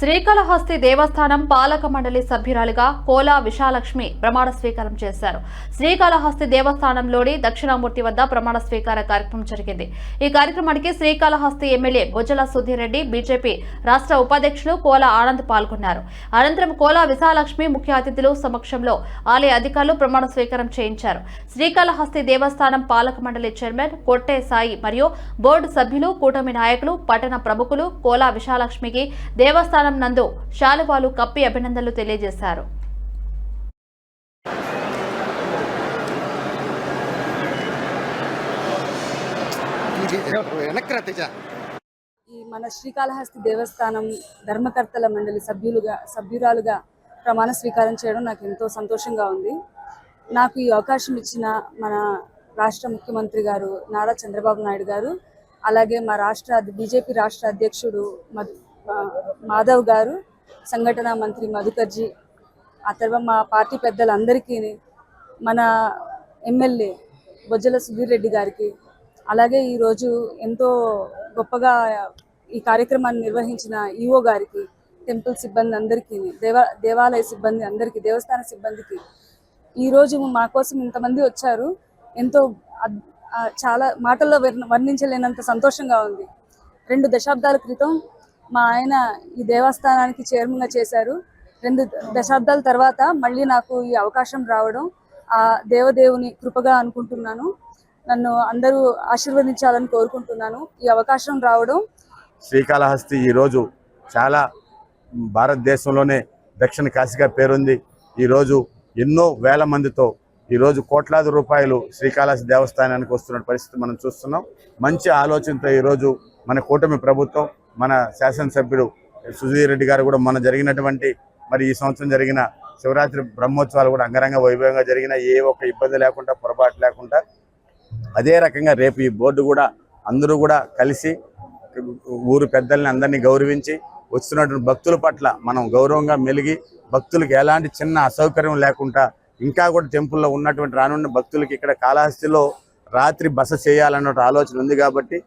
శ్రీకాళహస్తి దేవస్థానం పాలక మండలి సభ్యురాలిగా కోలా విశాలక్ష్మి ప్రమాణ స్వీకారం చేశారు. శ్రీకాళహస్తి దేవస్థానంలోని దక్షిణామూర్తి వద్ద ప్రమాణ స్వీకార కార్యక్రమం జరిగింది. ఈ కార్యక్రమానికి శ్రీకాళహస్తి ఎమ్మెల్యే బొజ్జల సుధీర్ రెడ్డి బీజేపీ రాష్ట్ర ఉపాధ్యక్షులు కోలా ఆనంద్ పాల్గొన్నారు. అనంతరం కోలా విశాలక్ష్మి ముఖ్య అతిథులు సమక్షంలో ఆలయ అధికారులు ప్రమాణ స్వీకారం చేయించారు. శ్రీకాళహస్తి దేవస్థానం పాలక మండలి చైర్మన్ కొట్టే సాయి మరియు బోర్డు సభ్యులు కూటమి నాయకులు పట్టణ ప్రముఖులు కోలా విశాలక్ష్మికి దేవస్థానం నందు శాలువాలు కప్పి అభినందనలు తెలియజేశారు. ఈ మన శ్రీకాళహస్తి దేవస్థానం ధర్మకర్తల మండలి సభ్యులుగా సభ్యురాలుగా ప్రమాణ స్వీకారం చేయడం నాకు ఎంతో సంతోషంగా ఉంది. నాకు ఈ అవకాశం ఇచ్చిన మన రాష్ట్ర ముఖ్యమంత్రి గారు నారా చంద్రబాబు నాయుడు గారు అలాగే మా రాష్ట్ర బీజేపీ రాష్ట్ర అధ్యక్షుడు మాధవ్ గారు సంఘటన మంత్రి మధుకర్జీ ఆ తర్వాత మా పార్టీ పెద్దలందరికీ మన ఎమ్మెల్యే బొజ్జల సుధీర్ రెడ్డి గారికి అలాగే ఈరోజు ఎంతో గొప్పగా ఈ కార్యక్రమాన్ని నిర్వహించిన ఈఓ గారికి టెంపుల్ సిబ్బంది అందరికీ దేవా దేవాలయ సిబ్బంది అందరికీ దేవస్థాన సిబ్బందికి ఈరోజు మా కోసం ఇంతమంది వచ్చారు. ఎంతో చాలా మాటల్లో వర్ణ- వర్ణించలేనంత సంతోషంగా ఉంది. రెండు దశాబ్దాల క్రితం మా ఆయన ఈ దేవస్థానానికి చైర్మన్గా చేశారు. రెండు దశాబ్దాల తర్వాత మళ్ళీ నాకు ఈ అవకాశం రావడం ఆ దేవదేవుని కృపగా అనుకుంటున్నాను. నన్ను అందరూ ఆశీర్వదించాలని కోరుకుంటున్నాను. ఈ అవకాశం రావడం శ్రీకాళహస్తి ఈరోజు చాలా భారతదేశంలోనే దక్షిణ కాశీగా పేరుంది. ఈరోజు ఎన్నో వేల మందితో ఈరోజు కోట్లాది రూపాయలు శ్రీకాళహస్తి దేవస్థానానికి వస్తున్న పరిస్థితి మనం చూస్తున్నాం. మంచి ఆలోచనతో ఈరోజు మన కూటమి ప్రభుత్వం మన శాసనసభ్యుడు సుధీర్ రెడ్డి గారు కూడా మన జరిగినటువంటి మరి ఈ సంవత్సరం జరిగిన శివరాత్రి బ్రహ్మోత్సవాలు కూడా అంగరంగ వైభవంగా జరిగిన ఏ ఒక్క ఇబ్బంది లేకుండా పొరపాటు లేకుండా అదే రకంగా రేపు ఈ బోర్డు కూడా అందరూ కూడా కలిసి ఊరు పెద్దల్ని అందరినీ గౌరవించి వస్తున్నటువంటి భక్తుల పట్ల మనం గౌరవంగా మెలిగి భక్తులకు ఎలాంటి చిన్న అసౌకర్యం లేకుండా ఇంకా కూడా టెంపుల్లో ఉన్నటువంటి రానున్న భక్తులకి ఇక్కడ కాళహస్తిలో రాత్రి బస చేయాలన్న ఆలోచన ఉంది కాబట్టి